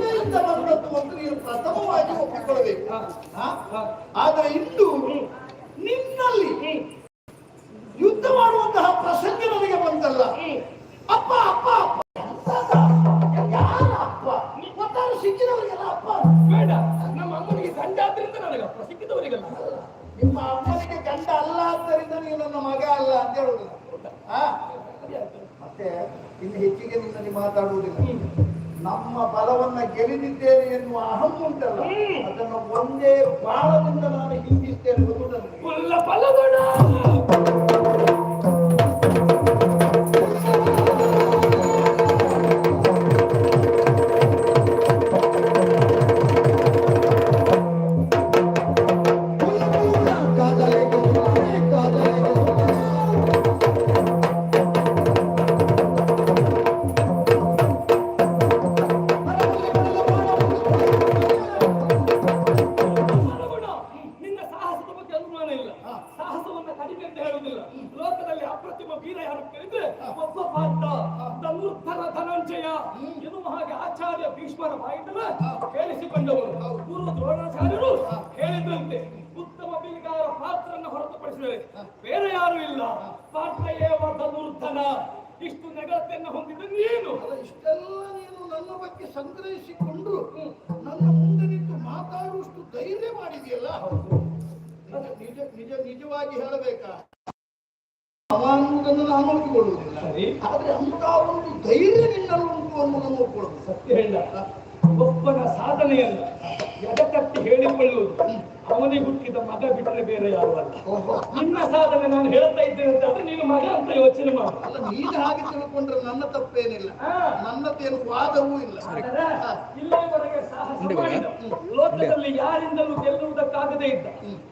ಸೀಮೆಯಿಂದ ಬಂದದ್ದು ಅಂತ ನೀನು ಪ್ರಥಮವಾಗಿ ಒಪ್ಪಿಕೊಳ್ಳಬೇಕು? ಆದರೆ ಇಂದು ನಿನ್ನಲ್ಲಿ ಯುದ್ಧ ಮಾಡುವಂತಹ ಪ್ರಸಂಗ ನನಗೆ ಬಂತಲ್ಲ. ಅಪ್ಪ ಅಪ್ಪ ಅಪ್ಪ? ಯಾರ ಅಪ್ಪ ಸಿಕ್ಕಿದವರಿಗೆಲ್ಲ ಅಪ್ಪ. ಬೇಡ ನಮ್ಮ ಅಮ್ಮನಿಗೆ ಗಂಡ ಆದ್ರಿಂದ ನನಗೆ ಅಪ್ಪ ಸಿಕ್ಕಿದವರಿಗೆಲ್ಲ ನಿಮ್ಮ ಅಮ್ಮನಿಗೆ ಗಂಡ ಅಲ್ಲ ಆದ್ದರಿಂದ ನೀನು ನನ್ನ ಮಗ ಅಲ್ಲ ಅಂತ ಹೇಳುದಿಲ್ಲ? ಮತ್ತೆ ಇನ್ನು ಹೆಚ್ಚಿಗೆ ನಿನ್ನಲ್ಲಿ ಮಾತಾಡುವುದಿಲ್ಲ. ನಮ್ಮ ಬಲವನ್ನ ಗೆಲ್ಲಿದ್ದೇನೆ ಎನ್ನುವ ಅಹಂ ಉಂಟಲ್ಲ ಅದನ್ನು ಒಂದೇ ಬಾಳದಿಂದ ನಾನು ಹಿಂದಿಸ್ತೇನೆ ಗೊತ್ತು ನನಗೆ. ವೀರ ಯಾರು ಕೇಳಿದ್ರೆ ಒಬ್ಬ ಪಾತ್ರ ಧನುರ್ಧರ ಧನಂಜಯ ಎನ್ನುವ ಹಾಗೆ ಆಚಾರ್ಯ ಭೀಷ್ಮರ ಬಾಯಿಂದಲೇ ಕೇಳಿಸಿಕೊಂಡವರು. ಗುರು ದ್ರೋಣಾಚಾರ್ಯರು ಹೇಳಿದಂತೆ ಉತ್ತಮ ಬೀಗಾರ ಪಾತ್ರನ ಹೊರತುಪಡಿಸಿದರೆ ಬೇರೆ ಯಾರು ಇಲ್ಲ. ಪಾತ್ರಯೇ ಧನುರ್ಧನ ಇಷ್ಟು ನಗರತೆಯನ್ನು ಹೊಂದಿದ ನೀನು. ಇಷ್ಟೆಲ್ಲ ನೀನು ನನ್ನ ಬಗ್ಗೆ ಸಂಗ್ರಹಿಸಿಕೊಂಡು ನನ್ನ ಮುಂದೆ ನಿಂತು ಮಾತಾಡುವಷ್ಟು ಧೈರ್ಯ ಮಾಡಿದೆಯಲ್ಲ ನಿಜ ನಿಜ ನಿಜವಾಗಿ ಹೇಳಬೇಕಾ? ಅವ ಅನ್ನುವುದನ್ನು ನಾನು ಒಪ್ಪಿಕೊಳ್ಳುವುದಿಲ್ಲ ಆದ್ರೆ ಅಂತ ಒಂದು ಧೈರ್ಯ ನಿನ್ನಲ್ಲಿ ಉಂಟು ಅನ್ನೋದನ್ನು ಒಪ್ಪಿಕೊಳ್ಳುವುದು ಸತ್ಯ. ಹೇಳ ಒಬ್ಬನ ಸಾಧನೆಯನ್ನು ಎದಕಟ್ಟಿ ಹೇಳಿಕೊಳ್ಳುವುದು ಅವನಿಗೆ ಹುಟ್ಟಿದ ಮಗ ಬಿಟ್ಟರೆ ಬೇರೆ ಯಾರು ಅಲ್ಲ. ನಿನ್ನ ಸಾಧನೆ ನಾನು ಹೇಳ್ತಾ ಇದ್ದೇನೆ ಅಂತ ಆದ್ರೆ ನೀನು ಮಗ ಅಂತ ಯೋಚನೆ ಮಾಡು. ಅಲ್ಲ ನೀನು ಹಾಗೆ ತಿಳ್ಕೊಂಡ್ರೆ ನನ್ನ ತಪ್ಪೇನಿಲ್ಲ. ನನ್ನದೇನು ವಾದವೂ ಇಲ್ಲ. ಇಲ್ಲಿವರೆಗೆ ಸಾಹಸ ಮಾಡಿದ. ಲೋಕದಲ್ಲಿ ಯಾರಿಂದಲೂ ಗೆಲ್ಲುವುದಕ್ಕಾಗದೇ ಇದ್ದ.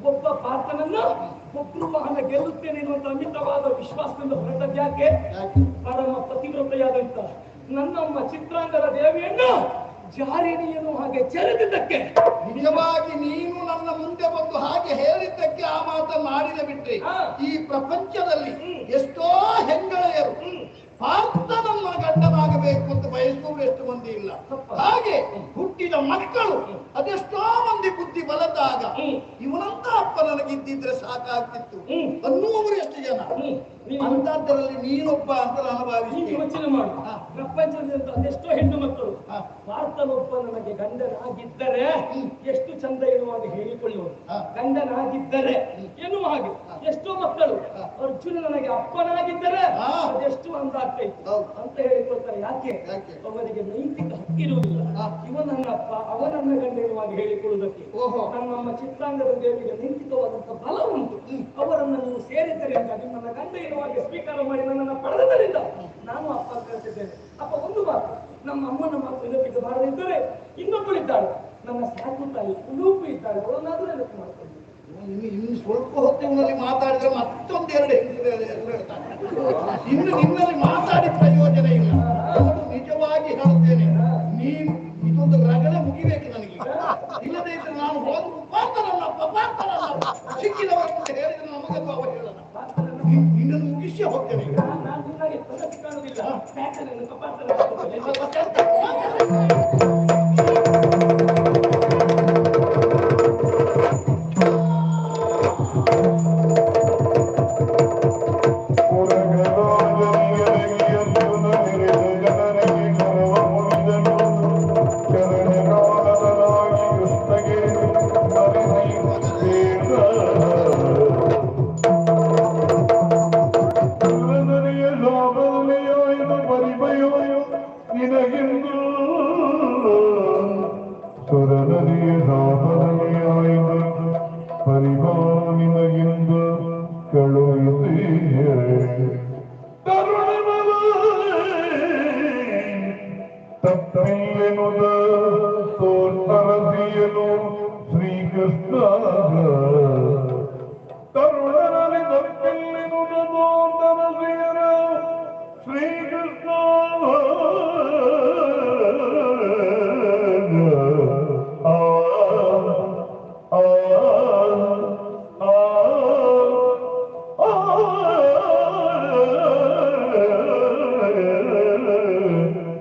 ಒಬ್ಬ ಪಾತ್ರನನ್ನ ಒಬ್ರು ವಾಹನ ಗೆಲ್ಲುತ್ತೇನೆ ಎನ್ನುವಂತ ಅಮಿತವಾದ ವಿಶ್ವಾಸದಿಂದ ಹೊರಟದ್ಯಾಕೆ ಯಾಕೆ? ಪರಮ ಪತಿವ್ರತೆಯಾದಂತ ನನ್ನಮ್ಮ ಚಿತ್ರಾಂಗದ ದೇವಿಯನ್ನು ಜಾರಿಣಿಯನ್ನು ಹಾಗೆ ಚೆರೆದಿದ್ದಕ್ಕೆ ನಿಜವಾಗಿ ನೀನು ನನ್ನ ಮುಂದೆ ಬಂದು ಹಾಗೆ ಹೇಳಿದ್ದಕ್ಕೆ ಆ ಮಾತನ್ನು ಆಡಿದ ಬಿಟ್ರಿ ಈ ಪ್ರಪಂಚದಲ್ಲಿ ಎಷ್ಟೋ ಹೆಂಗಳೆಯರು ಪಾರ್ಥ ನನ್ನ ಗಂಡನಾಗಬೇಕು ಅಂತ ಬಯಸುವವರು ಎಷ್ಟು ಮಂದಿ ಇಲ್ಲ. ಹಾಗೆ ಹುಟ್ಟಿದ ಮಕ್ಕಳು ಅದೆಷ್ಟೋ ಮಂದಿ ಬುದ್ಧಿ ಬಲದಾಗ ಇವನಂತ ಅಪ್ಪ ನನಗಿದ್ದಿದ್ರೆ ಸಾಕಾಗ್ತಿತ್ತು. ಅನ್ನುವರು ಎಷ್ಟು ಜನ? ಅಂತದ್ರಲ್ಲಿ ನೀನೊಬ್ಬ ಅಂತ ನಾನು ಭಾವಿಸಿ ಭಾವಿಸ್ತೇನೆ ಯೋಚನೆ ಮಾಡು. ಪ್ರಪಂಚದಿಂದ ಅದೆಷ್ಟೋ ಹೆಣ್ಣು ಮಕ್ಕಳು. ಭಾರತನೊಬ್ಬ ನನಗೆ ಗಂಡನಾಗಿದ್ದರೆ ಎಷ್ಟು ಚಂದ ಎನ್ನುವ ಹೇಳಿಕೊಳ್ಳುವ ಹೇಳಿಕೊಳ್ಳುವರು. ಗಂಡನಾಗಿದ್ದರೆ ಎನ್ನುವ ಹಾಗೆ. ಎಷ್ಟೋ ಮಕ್ಕಳು. ಅರ್ಜುನ ನನಗೆ ಅಪ್ಪನಾಗಿದ್ದರೆ. ಅದೆಷ್ಟು ಅಂದ ಆಗ್ತಾ ಇತ್ತು ಅಂತ ಹೇಳಿಕೊಳ್ತಾರೆ. ಯಾಕೆ? ಅವರಿಗೆ ನೈತಿಕ ಹಕ್ಕಿರುವುದಿಲ್ಲ. ಇವ ನನ್ನ ಅಪ್ಪ ಅವನನ್ನ ನನ್ನ ಗಂಡ ಹೇಳಿಕೊಳ್ಳುವುದಕ್ಕೆ. ಓಹೋ. ನಮ್ಮ ಚಿತ್ರಾಂಗದ ದೇವಿಗೆ ನೈತಿಕವಾದಂತಹ ಬಲ ಉಂಟು. ಅವರನ್ನು ನೀವು ಸೇರಿದ್ದರೆ ಅಂತ ನಿಮ್ಮನ್ನ ಗಂಡ ಎನ್ನುವ ಹಾಗೆ ಸ್ವೀಕಾರ ಮಾಡಿ ನನ್ನನ್ನು ಪಡೆದರಿಂದ ನಾನು ಅಪ್ಪ ಕರೆಸಿದ್ದೇನೆ ಅಪ್ಪ ಒಂದು ಮಾತು. ನಮ್ಮ ಅಮ್ಮನ ಮಾತು ನೆನಪಿಟ್ಟು ಬಾರದಿದ್ದರೆ ಇನ್ನೊಬ್ಬಳಿದ್ದಾಳೆ. ನನ್ನ ಸಾಕು ತಾಯಿ ಉಲೂಪು ಇದ್ದಾಳೆ. ಅವಳನ್ನಾದ್ರೂ ನೆನಪು ಮಾಡ್ಕೊಂಡು ಇನ್ನು ಇನ್ನು ಸ್ವಲ್ಪ ಹೊತ್ತಿನಲ್ಲಿ ಮಾತಾಡಿದ್ರೆ ಮತ್ತೊಂದು ಎರಡು ಇನ್ನು ನಿನ್ನಲ್ಲಿ ಮಾತಾಡಿ ಪ್ರಯೋಜನ ಇಲ್ಲ. ನಿಜವಾಗಿ ಹೇಳುತ್ತೇನೆ ನೀನು ಇದೊಂದು ರಗಳೆ ಮುಗಿಬೇಕು ನನಗೆ. ಇಲ್ಲದೇ ಇದ್ರೆ ನಾನು ಹೋದ್ರು ಪಾರ್ಥನಲ್ಲಪ್ಪ ಪಾರ್ಥನಲ್ಲ ಸಿಕ್ಕಿದವರು ಅಂತ ಹೇಳಿದ್ರೆ ನಮಗೆ ಅವ ಹೇಳಲ್ಲ ನೀನ್- ನಿನ್ನನ್ನು ಮುಗಿಸಿ ಹೋಗ್ತೇನೆ. ಕಾಣುವುದಿಲ್ಲ.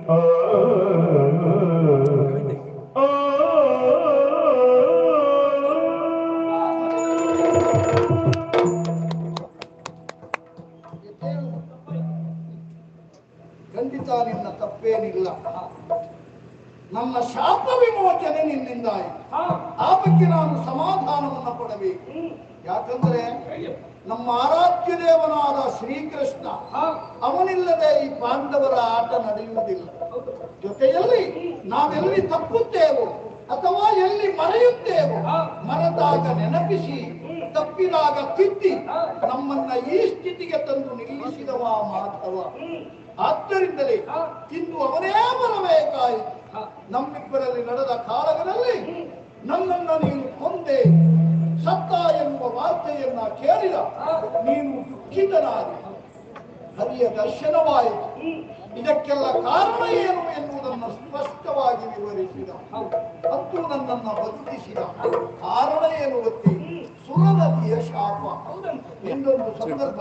ಖಂಡಿತ ನಿನ್ನ ತಪ್ಪೇನಿಲ್ಲ. ನಮ್ಮ ಶಾಪ ವಿಮೋಚನೆ ನಿನ್ನಿಂದ ಆ ಬಗ್ಗೆ ನಾನು ಸಮಾಧಾನವನ್ನು ಕೊಡಬೇಕು. ಯಾಕಂದ್ರೆ ನಮ್ಮ ಆರಾಧ್ಯ ದೇವನಾದ ಶ್ರೀಕೃಷ್ಣ ಅವನಿಲ್ಲದೆ ಈ ಪಾಂಡವರ ಆಟ ನಡೆಯುವುದಿಲ್ಲ. ಜೊತೆಯಲ್ಲಿ ನಾವೆಲ್ಲಿ ತಪ್ಪುತ್ತೇವೋ ಅಥವಾ ಎಲ್ಲಿ ಮರೆಯುತ್ತೇವೋ. ಮರೆದಾಗ ನೆನಪಿಸಿ ತಪ್ಪಿದಾಗ ತಿದ್ದಿ ನಮ್ಮನ್ನ ಈ ಸ್ಥಿತಿಗೆ ತಂದು ನಿಲ್ಲಿಸಿದವ ಮಾತವ ಆದ್ದರಿಂದಲೇ. ಇಂದು ಅವನೇ ಬರಬೇಕಾಯಿತು. ನಮ್ಮಿಬ್ಬರಲ್ಲಿ ನಡೆದ ಕಾಲಗಳಲ್ಲಿ ನನ್ನನ್ನ ನೀನು ಕೊಂದೆ ಸತ್ತ ಎಂಬ ವಾರ್ತೆಯನ್ನ ಕೇಳಿದ ನೀನು ದುಃಖಿತನಾದ ಹರಿಯ ದರ್ಶನವಾಯಿತು. ಇದಕ್ಕೆಲ್ಲ ಕಾರಣ ಏನು ಎನ್ನುವುದನ್ನು ಸ್ಪಷ್ಟವಾಗಿ ವಿವರಿಸಿದ. ಮತ್ತು ನನ್ನನ್ನು ಬದುಕಿಸಿದ ಕಾರಣ ಏನು ಗೊತ್ತಿ? ಸುರನದಿಯ ಶಾಪ. ಇನ್ನೊಂದು ಸಂದರ್ಭ.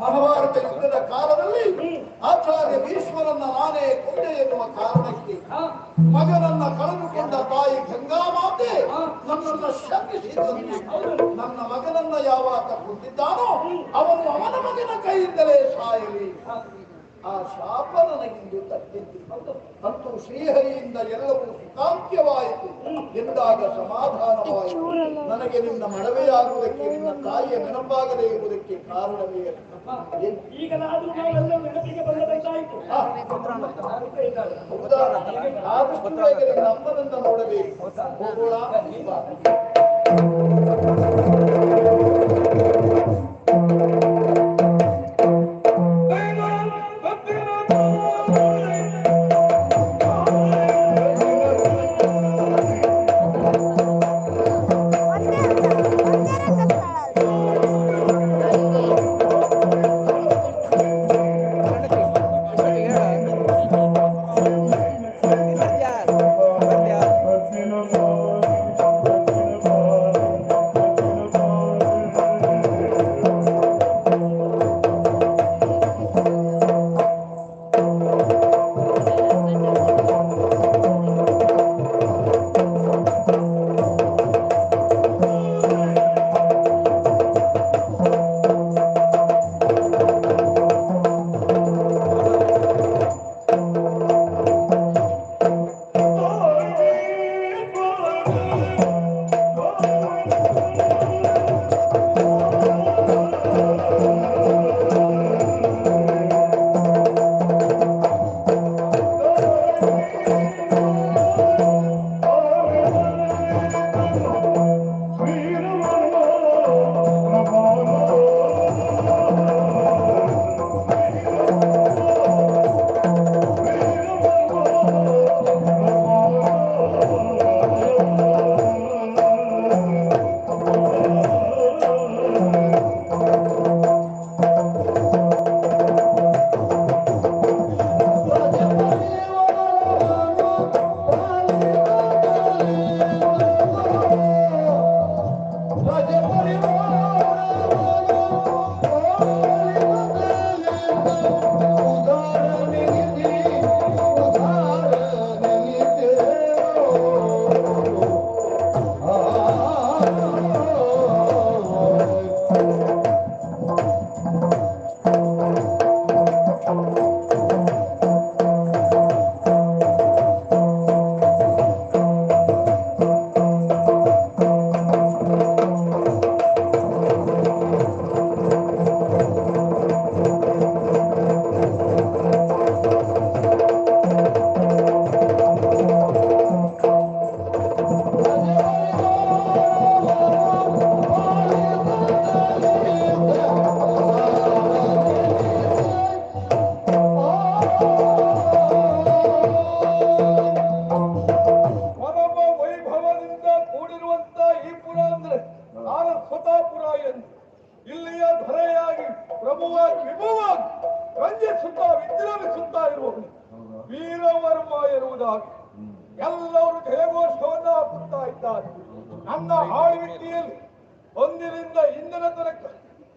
ಮಹಾಭಾರತ ಯುದ್ಧದ ಕಾಲದಲ್ಲಿ ಆಚಾರ್ಯ ಭೀಶ್ವರನ್ನ ನಾನೇ ಕೊಂದೆ ಎನ್ನುವ ಕಾರಣಕ್ಕೆ ಮಗನನ್ನ ಕಳೆದುಕೊಂಡ ತಾಯಿ ಗಂಗಾಮಾತೆ ನನ್ನನ್ನ ಶಪಿಸಿದಂತೆ. ನನ್ನ ಮಗನನ್ನ ಯಾವಾಗ ಕೊಂದಿದ್ದಾನೋ ಅವನು ಅವನ ಮಗನ ಕೈಯಿಂದಲೇ ಸಾಯಲಿ. ಆ ಶಾಪ ನನಗಿಂದು ತಪ್ಪಿತ್ತು ಅಂತೂ ಶ್ರೀಹರಿಯಿಂದ ಎಲ್ಲವೂ ಸುಖಾಂತ್ಯವಾಯಿತು. ಎಂದಾಗ ಸಮಾಧಾನವಾಯಿತು. ನನಗೆ ನಿನ್ನ ಮಡವೆಯಾಗುವುದಕ್ಕೆ ನಿನ್ನ ತಾಯಿಯ ನೆನಪಾಗದೇ ಇರುವುದಕ್ಕೆ ಕಾರಣವೇ ಈಗ ಈಗಲಾದ್ರೂ ನೆನಪಿಗೆ ಆದಷ್ಟು ನೋಡಬೇಕು. ಹೋಗೋಣ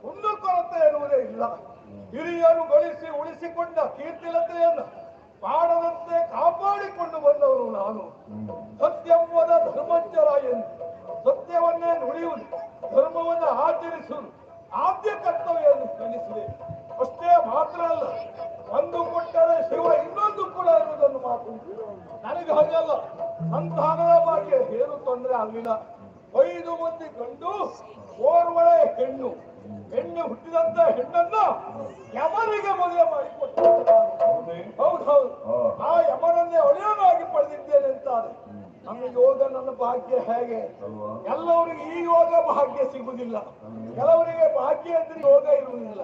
ಒಂದು ಕೊರತೆ ಎನ್ನುವುದೇ ಇಲ್ಲ. ಹಿರಿಯರು ಗಳಿಸಿ ಉಳಿಸಿಕೊಂಡ ಕೀರ್ತಿಲತೆಯನ್ನು ಮಾಡದಂತೆ ಕಾಪಾಡಿಕೊಂಡು ಬಂದವರು ನಾನು. ಸತ್ಯಂವದ ಧರ್ಮಜ್ಜರ ಎಂದು. ಸತ್ಯವನ್ನೇ ನುಡಿಯುವುದು, ಧರ್ಮವನ್ನು ಆಚರಿಸುವುದು ಆದ್ಯ ಕರ್ತವ್ಯ ಎಂದು ತಿಳಿಸಿದೆ. ಅಷ್ಟೇ ಮಾತ್ರ ಅಲ್ಲ, ಒಂದು ಕೊಟ್ಟರೆ ಶಿವ ಇನ್ನೊಂದು ಕೂಡ ಇರುವುದನ್ನು ಮಾತು ನನಗೆ ಹಾಗಲ್ಲ ಸಂತಾನದ ಬಗ್ಗೆ ಏನು ತೊಂದರೆ ಆಗಲಿಲ್ಲ. ಐದು ಮಂದಿ ಗಂಡು ಓರ್ವಳೆ ಹೆಣ್ಣು. ಹೆಣ್ಣು ಹುಟ್ಟಿದಂತ ಹೆಣ್ಣನ್ನ ಯಮನಿಗೆ ಮದುವೆ ಮಾಡಿಕೊಟ್ಟು ಹೌದು? ಹೌದು ಆ ಯಮನನ್ನೇ ಒಳ್ಳೆಯವಾಗಿ ಪಡೆದಿದ್ದೇನೆ ಅಂತಾರೆ ನಮ್ಮ ಯೋಗ ನನ್ನ ಭಾಗ್ಯ ಹೇಗೆ? ಎಲ್ಲವರಿಗೆ ಈ ಯೋಗ ಭಾಗ್ಯ ಸಿಗುವುದಿಲ್ಲ. ಕೆಲವರಿಗೆ ಭಾಗ್ಯ ಇದ್ರೆ ಯೋಗ ಇರುವುದಿಲ್ಲ.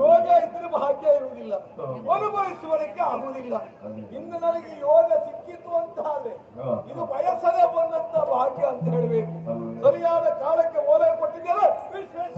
ಯೋಗ ಇದ್ರೆ ಭಾಗ್ಯ ಇರುವುದಿಲ್ಲ. ಅನುಭವಿಸುವುದಕ್ಕೆ ಆಗುವುದಿಲ್ಲ. ಇನ್ನು ನನಗೆ ಯೋಗ ಸಿಕ್ಕಿತು ಅಂತ ಆದ್ರೆ ಇದು ವಯಸ್ಸದೇ ಬಂದಂತ ಭಾಗ್ಯ ಅಂತ ಹೇಳಬೇಕು. ಸರಿಯಾದ ಕಾಲಕ್ಕೆ ಓದಲ್ಪಟ್ಟಿದ್ದೆಲ್ಲ ವಿಶೇಷ